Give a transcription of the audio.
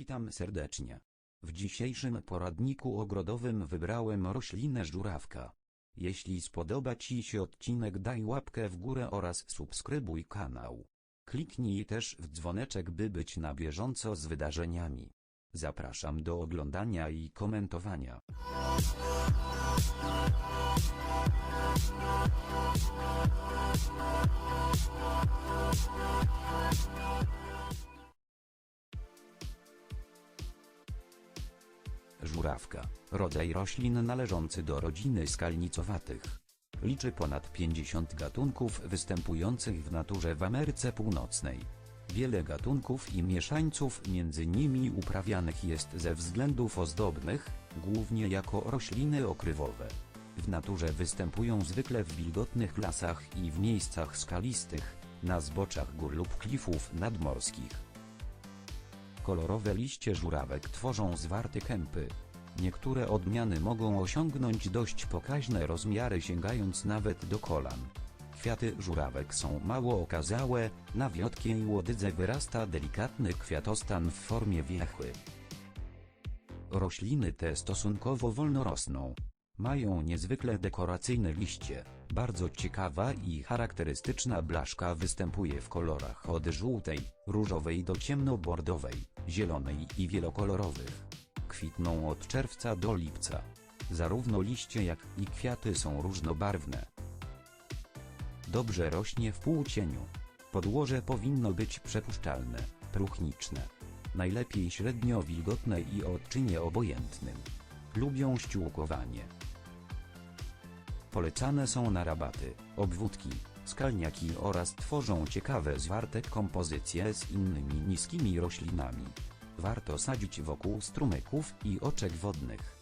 Witam serdecznie. W dzisiejszym poradniku ogrodowym wybrałem roślinę żurawka. Jeśli spodoba Ci się odcinek daj łapkę w górę oraz subskrybuj kanał. Kliknij też w dzwoneczek by być na bieżąco z wydarzeniami. Zapraszam do oglądania i komentowania. Żurawka, rodzaj roślin należący do rodziny skalnicowatych. Liczy ponad 50 gatunków występujących w naturze w Ameryce Północnej. Wiele gatunków i mieszańców między nimi uprawianych jest ze względów ozdobnych, głównie jako rośliny okrywowe. W naturze występują zwykle w wilgotnych lasach i w miejscach skalistych, na zboczach gór lub klifów nadmorskich. Kolorowe liście żurawek tworzą zwarte kępy. Niektóre odmiany mogą osiągnąć dość pokaźne rozmiary sięgając nawet do kolan. Kwiaty żurawek są mało okazałe, na wiotkiej łodydze wyrasta delikatny kwiatostan w formie wiechły. Rośliny te stosunkowo wolno rosną. Mają niezwykle dekoracyjne liście. Bardzo ciekawa i charakterystyczna blaszka występuje w kolorach od żółtej, różowej do ciemnobordowej, zielonej i wielokolorowych. Kwitną od czerwca do lipca. Zarówno liście jak i kwiaty są różnobarwne. Dobrze rośnie w półcieniu. Podłoże powinno być przepuszczalne, próchniczne. Najlepiej średnio wilgotne i odczynie obojętnym. Lubią ściółkowanie. Polecane są na rabaty, obwódki, skalniaki oraz tworzą ciekawe zwarte kompozycje z innymi niskimi roślinami. Warto sadzić wokół strumyków i oczek wodnych.